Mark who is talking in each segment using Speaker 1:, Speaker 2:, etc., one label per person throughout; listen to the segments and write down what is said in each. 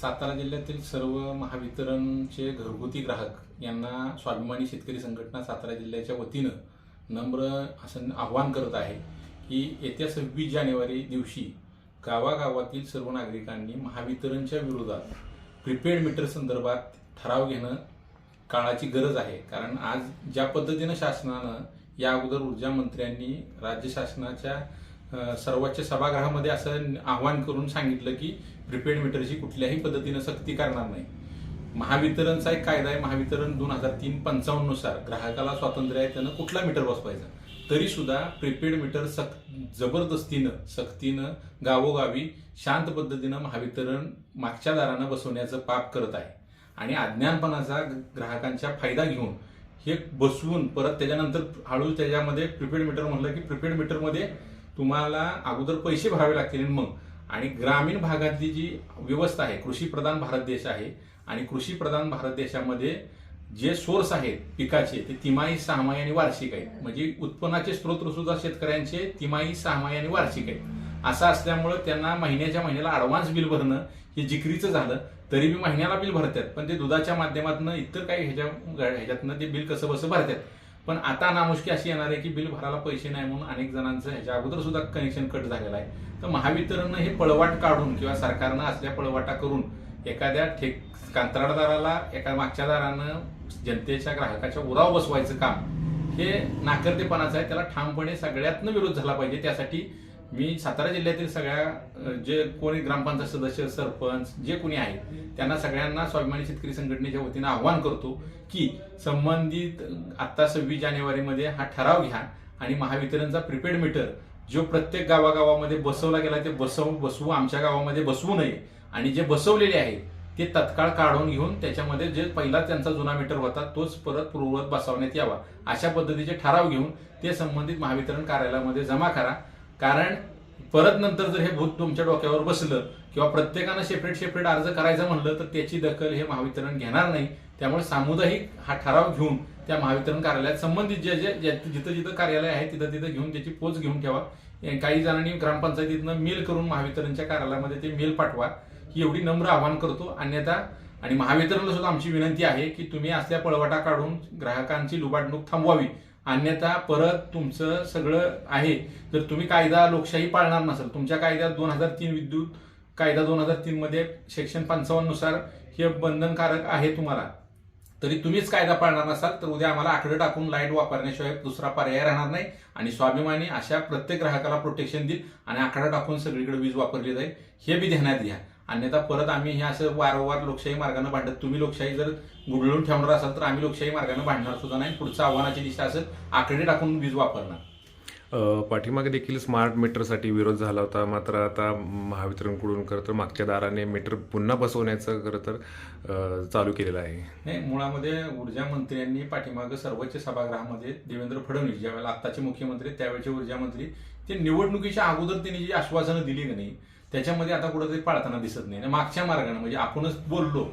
Speaker 1: सातारा जिल्ह्यातील सर्व महावितरणचे घरगुती ग्राहक यांना स्वाभिमानी शेतकरी संघटना सातारा जिल्ह्याच्या वतीनं नम्र असं आव्हान करत आहे की येत्या सव्वीस जानेवारी दिवशी गावागावातील सर्व नागरिकांनी महावितरणच्या विरोधात प्रिपेड मीटर संदर्भात ठराव घेणं काळाची गरज आहे. कारण आज ज्या पद्धतीनं शासनानं या अगोदर ऊर्जा मंत्र्यांनी राज्य शासनाच्या सर्वोच्च सभागृहामध्ये असं आवाहन करून सांगितलं की प्रिपेड मीटरची कुठल्याही पद्धतीनं सक्ती करणार नाही. महावितरणचा एक कायदा आहे महावितरण दोन हजार तीन पंचावन्ननुसार ग्राहकाला स्वातंत्र्य आहे त्यानं कुठला मीटर बसवायचा? तरी सुद्धा प्रिपेड मीटर सक जबरदस्तीनं सक्तीनं गावोगावी शांत पद्धतीनं महावितरण मागच्या दारानं बसवण्याचं पाप करत आहे. आणि अज्ञानपणाचा ग्राहकांचा फायदा घेऊन हे बसवून परत त्याच्यानंतर हळू त्याच्यामध्ये प्रिपेड मीटर म्हणलं की प्रिपेड मीटरमध्ये तुम्हाला अगोदर पैसे भरावे लागतील मग. आणि ग्रामीण भागातली जी व्यवस्था आहे कृषी प्रधान भारत देश आहे आणि कृषी प्रधान भारत देशामध्ये जे सोर्स आहेत पिकाचे ते तिमाही सहामाही आणि वार्षिक आहेत. म्हणजे उत्पन्नाचे स्रोत सुद्धा शेतकऱ्यांचे तिमाही सहामाही आणि वार्षिक आहेत. असं असल्यामुळं त्यांना महिन्याच्या महिन्याला अडव्हान्स बिल भरणं हे जिकरीचं झालं तरी बी महिन्याला बिल भरतात. पण ते दुधाच्या माध्यमातून इतर काही ह्याच्या ह्याच्यातनं ते बिल कसं बसं भरतात. पण आता नामुष्की अशी येणार आहे की बिल भरायला पैसे नाही म्हणून अनेक जणांचं ह्याच्या अगोदर सुद्धा कनेक्शन कट झालेलं आहे. तर महावितरणनं हे पळवाट काढून किंवा सरकारनं असल्या पळवाटा करून एखाद्या ठेक कंत्राटदाराला एका मागच्या दारानं जनतेच्या ग्राहकाच्या उराव बसवायचं काम हे नाकर्तेपणाचं आहे. त्याला ठामपणे सगळ्यातनं विरोध झाला पाहिजे. त्यासाठी मी सातारा जिल्ह्यातील सगळ्या जे कोणी ग्रामपंचायत सदस्य सरपंच जे कोणी आहेत त्यांना सगळ्यांना स्वाभिमानी शेतकरी संघटनेच्या वतीनं आव्हान करतो की संबंधित आत्ता सव्वीस जानेवारीमध्ये हा ठराव घ्या आणि महावितरणचा प्रिपेड मीटर जो प्रत्येक गावागावामध्ये बसवला गेला ते बसव बसवू आमच्या गावामध्ये बसवू नये आणि जे बसवलेले आहे ते तत्काळ काढून घेऊन त्याच्यामध्ये जे पहिला त्यांचा जुना मीटर होता तोच परत पूर्ववत बसवण्यात यावा. अशा पद्धतीचे ठराव घेऊन ते संबंधित महावितरण कार्यालयामध्ये जमा करा. कारण परत नंतर जर हे भूत तुमच्या डोक्यावर बसलं किंवा प्रत्येकानं सेपरेट सेपरेट अर्ज करायचं म्हणलं तर त्याची दखल हे महावितरण घेणार नाही. त्यामुळे सामुदायिक हा ठराव घेऊन त्या महावितरण कार्यालयात संबंधित जे जे जिथं जिथं कार्यालय आहे तिथं तिथं घेऊन त्याची पोच घेऊन ठेवा. काही जणांनी ग्रामपंचायतीतनं मेल करून महावितरणच्या कार्यालयामध्ये ते मेल पाठवा. ही एवढी नम्र आवाहन करतो. अन्यथा आणि महावितरणला सुद्धा आमची विनंती आहे की तुम्ही असल्या पळवाटा काढून ग्राहकांची लुबाडणूक थांबवावी. अन्यथा परत तुमचं सगळं आहे. जर तुम्ही कायदा लोकशाही पाळणार नसाल तुमच्या कायद्यात दोन हजार तीन विद्युत कायदा दोन हजार तीनमध्ये सेक्शन पंचावन्ननुसार हे बंधनकारक आहे तुम्हाला. तरी तुम्हीच कायदा पाळणार नसाल तर उद्या आम्हाला आकडे टाकून लाइट वापरण्याशिवाय दुसरा पर्याय राहणार नाही. आणि स्वाभिमानी अशा प्रत्येक ग्राहकाला प्रोटेक्शन देईल आणि आकडा टाकून सगळीकडे वीज वापरली जाईल. हे बी ध्यानात घ्या. अन्यथा परत आम्ही हे असं वारंवार लोकशाही मार्गाने भांडत तुम्ही लोकशाही जर गुडळून ठेवणार असाल तर आम्ही लोकशाही मार्गाने भांडणार सुद्धा नाही. पुढच्या आव्हानाची दिशा असेल आकडे टाकून वीज वापरणार.
Speaker 2: पाठीमागे देखील स्मार्ट मीटरसाठी विरोध झाला होता. मात्र आता महावितरणकडून खरं तर मागच्या दाराने मीटर पुन्हा बसवण्याचं खरं तर चालू केलेलं आहे.
Speaker 1: नाही मुळामध्ये ऊर्जा मंत्र्यांनी पाठीमागं सर्वोच्च सभागृहामध्ये देवेंद्र फडणवीस ज्यावेळेला आत्ताचे मुख्यमंत्री त्यावेळेचे ऊर्जा मंत्री ते निवडणुकीच्या अगोदर त्यांनी जी आश्वासनं दिली नाही त्याच्यामध्ये आता कुठेतरी पाळताना दिसत नाही. आणि मागच्या मार्गाने म्हणजे आपणच बोललो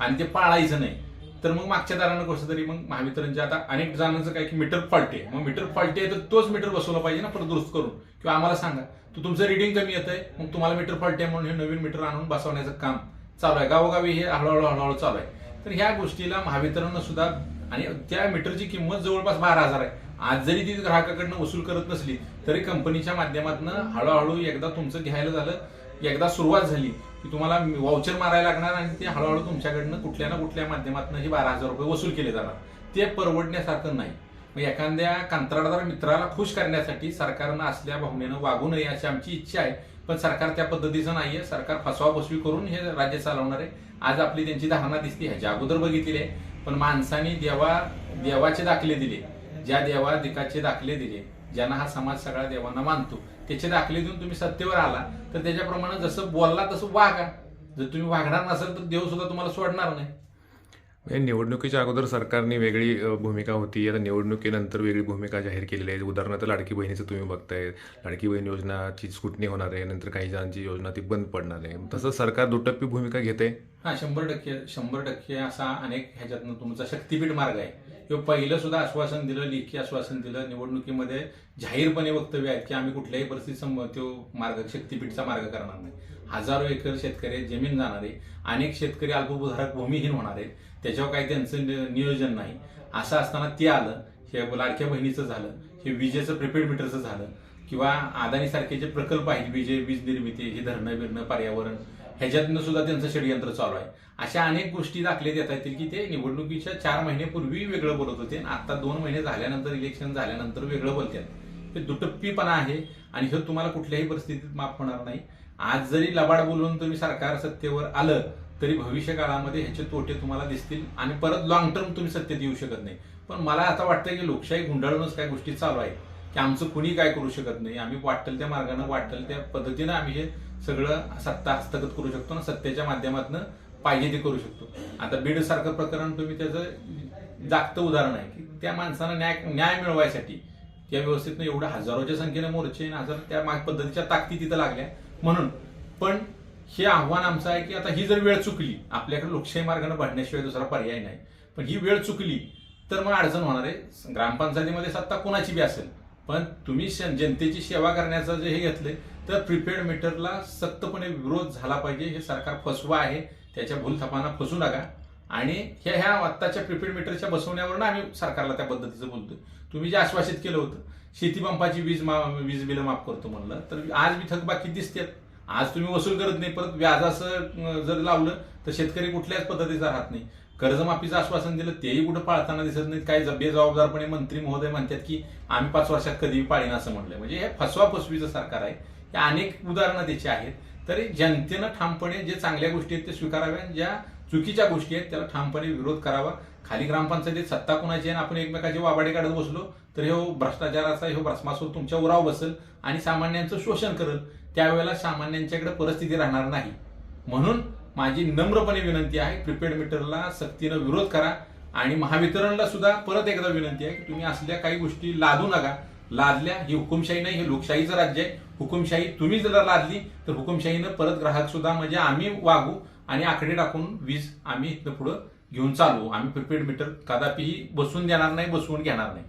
Speaker 1: आणि ते पाळायचं नाही तर मग मागच्या दारानं कसं तरी मग महावितरणचे आता अनेक जणांचं काय की मीटर फॉल्टे आहे. मग मीटर फॉल्टे तर तोच मीटर बसवला पाहिजे ना परत दुरुस्त करून. किंवा आम्हाला सांगा तू तुमचं रिडिंग कमी येत आहे मग तुम्हाला मीटर फॉल्टे म्हणून हे नवीन मीटर आणून बसवण्याचं काम चालू आहे. गावोगावी हे हळूहळू हळूहळू चालू आहे. तर ह्या गोष्टीला महावितरणनं सुद्धा आणि त्या मीटरची किंमत जवळपास बारा हजार आहे. आज जरी ती ग्राहकाकडनं वसूल करत नसली तरी कंपनीच्या माध्यमातून हळूहळू एकदा तुमचं घ्यायला झालं एकदा सुरुवात झाली की तुम्हाला वाउचर मारायला लागणार आणि ते हळूहळू तुमच्याकडनं कुठल्या ना कुठल्या माध्यमातून हे बारा हजार रुपये वसूल केले जाणार. ते परवडण्यासारखं नाही. मग एखाद्या कंत्राटदार मित्राला खुश करण्यासाठी सरकारनं असल्या भावनेनं वागू नये अशी आमची इच्छा आहे. पण सरकार त्या पद्धतीचं नाहीये. सरकार फसवा फसवी करून हे राज्य चालवणार आहे. आज आपली त्यांची धारणा दिसते ह्याच्या अगोदर बघितलेली आहे. पण माणसाने देवा देवाचे दाखले दिले. ज्या देवा दिकाचे दाखले दिले ज्यांना हा समाज सगळा देवांना मानतो. त्याचे दाखले देऊन तुम्ही सत्तेवर आला तर त्याच्याप्रमाणे जसं बोलला तसं वागा. जर तुम्ही वागणार नसाल तर देव सुद्धा तुम्हाला सोडणार नाही.
Speaker 2: म्हणजे निवडणुकीच्या अगोदर सरकारने वेगळी भूमिका होती. आता निवडणुकीनंतर वेगळी भूमिका जाहीर केलेली आहे. उदाहरणार्थ लाडकी बहिणीचं तुम्ही बघताय. लाडकी बहीण योजनाची स्कुटणी होणार आहे. नंतर काही जणांची योजना ती बंद पडणार आहे. तसं सरकार दुटप्पी भूमिका घेते
Speaker 1: हा शंभर टक्के शंभर टक्के असा अनेक ह्याच्यातनं तुमचा शक्तीपीठ मार्ग आहे. किंवा पहिलं सुद्धा आश्वासन दिलं लेखी आश्वासन दिलं निवडणुकीमध्ये जाहीरपणे वक्तव्य आहेत की आम्ही कुठल्याही परिस्थितीत सम तो मार्ग शक्तीपीठचा मार्ग करणार नाही. हजारो एकर शेतकरी जमीन जाणार आहे अनेक शेतकरी अल्पभूधारक भूमिहीन होणार आहेत त्याच्यावर काही त्यांचं नियोजन नाही. असं असताना ते आलं हे लाडक्या बहिणीचं झालं हे विजेचं प्रिपेड मीटरचं झालं किंवा अदानीसारखे जे प्रकल्प आहेत विजे वीज निर्मिती हे धरणं बिरणं पर्यावरण ह्याच्यातनं सुद्धा त्यांचं षडयंत्र चालू आहे. अशा अनेक गोष्टी दाखले देता येतील की ते निवडणुकीच्या चार महिन्यापूर्वी वेगळं बोलत होते आणि आता दोन महिने झाल्यानंतर इलेक्शन झाल्यानंतर वेगळं बोलतात. हे दुटप्पीपणा आहे आणि हे तुम्हाला कुठल्याही परिस्थितीत माफ होणार नाही. आज जरी लबाड बोलून तुम्ही सरकार सत्तेवर आलं तरी भविष्य काळामध्ये ह्याचे तोटे तुम्हाला दिसतील आणि परत लॉंग टर्म तुम्ही सत्तेत येऊ शकत नाही. पण मला आता वाटतं की लोकशाही गुंडाळूनच काय गोष्टी चालू आहे की आमचं कुणी काय करू शकत नाही. आम्ही वाटेल त्या मार्गानं वाटेल त्या पद्धतीनं आम्ही हे सगळं सत्ता हस्तगत करू शकतो आणि सत्तेच्या माध्यमातून पाहिजे ते करू शकतो. आता बीड सारखं प्रकरण तुम्ही त्याचं जागतं उदाहरण आहे की त्या माणसानं न्याय न्याय मिळवायसाठी त्या व्यवस्थेतनं एवढ्या हजारोच्या संख्येने मोर्चे हजार त्या माग पद्धतीच्या ताकदी तिथं लागल्या. म्हणून पण हे आव्हान आमचं आहे की आता ही जर वेळ चुकली आपल्याकडे लोकशाही मार्गाने भरण्याशिवाय दुसरा पर्याय नाही. पण ही वेळ चुकली तर मग अडचण होणार आहे. ग्रामपंचायतीमध्ये सत्ता कोणाची बी असेल पण तुम्ही श- जनतेची सेवा करण्याचं जे हे घेतलंय तर प्रीपेड मीटरला सक्तपणे विरोध झाला पाहिजे हे सरकार फसवा आहे. त्याच्या भूलथापांना फसू नका. आणि ह्या ह्या आत्ताच्या प्रिपेड मीटरच्या बसवण्यावरून आम्ही सरकारला त्या पद्धतीचं बोलतोय. तुम्ही जे आश्वासित केलं होतं शेतीपंपाची वीज मा वीज बिलं माफ करतो म्हणलं तर आज मी थकबाकी दिसतात आज तुम्ही वसूल करत नाही परत व्याजाचं जर लावलं तर शेतकरी कुठल्याच पद्धतीचा राहत नाही. कर्जमाफीचं आश्वासन दिलं तेही कुठं पाळताना दिसत नाहीत. काही बेजबाबदारपणे मंत्री महोदय म्हणतात की आम्ही पाच वर्षात कधी पाळीन असं म्हणलंय म्हणजे हे फसवा फसवीचं सरकार आहे. हे अनेक उदाहरणं त्याची आहेत. तरी जनतेनं ठामपणे जे चांगल्या गोष्टी आहेत ते स्वीकाराव्या आणि ज्या चुकीच्या गोष्टी आहेत त्याला ठामपणे विरोध करावा. खाली ग्रामपंचायतीत सत्ता कोणाची आहे आपण एकमेकाचे वाबाडे काढत बसलो तर हे हो भ्रष्टाचाराचा हे हो भस्मासूर तुमच्या उराव बसेल आणि सामान्यांचं शोषण करेल त्यावेळेला सामान्यांच्याकडे परिस्थिती राहणार नाही. म्हणून माझी नम्रपणे विनंती आहे प्रिपेड मीटरला सक्तीनं विरोध करा आणि महावितरणला सुद्धा परत एकदा विनंती आहे की तुम्ही असल्या काही गोष्टी लादू नका. लादल्या ही हुकुमशाही नाही हे लोकशाहीचं राज्य आहे. हुकुमशाही तुम्ही जर लादली तर हुकुमशाहीनं परत ग्राहक सुद्धा म्हणजे आम्ही वागू आणि आकडे टाकून वीज आम्ही इथं पुढं घेऊन चालू आम्ही प्रिपेड मीटर कदापिही बसून देणार नाही बसवून घेणार नाही.